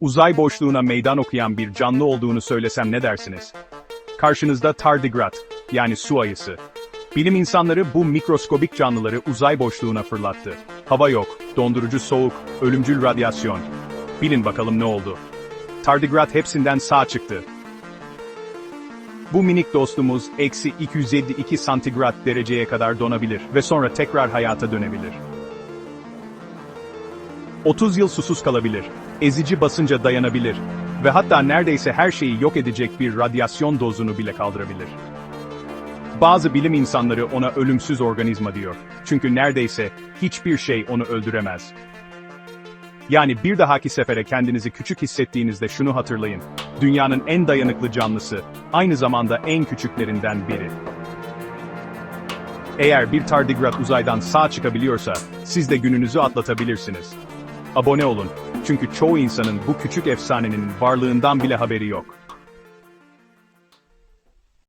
Uzay boşluğuna meydan okuyan bir canlı olduğunu söylesem ne dersiniz? Karşınızda tardigrat, yani su ayısı. Bilim insanları bu mikroskobik canlıları uzay boşluğuna fırlattı. Hava yok, dondurucu soğuk, ölümcül radyasyon. Bilin bakalım ne oldu. Tardigrat hepsinden sağ çıktı. Bu minik dostumuz eksi 252 santigrat dereceye kadar donabilir ve sonra tekrar hayata dönebilir. 30 yıl susuz kalabilir, ezici basınca dayanabilir ve hatta neredeyse her şeyi yok edecek bir radyasyon dozunu bile kaldırabilir. Bazı bilim insanları ona ölümsüz organizma diyor. Çünkü neredeyse hiçbir şey onu öldüremez. Yani bir dahaki sefere kendinizi küçük hissettiğinizde şunu hatırlayın. Dünyanın en dayanıklı canlısı, aynı zamanda en küçüklerinden biri. Eğer bir tardigrat uzaydan sağ çıkabiliyorsa, siz de gününüzü atlatabilirsiniz. Abone olun, çünkü çoğu insanın bu küçük efsanenin varlığından bile haberi yok.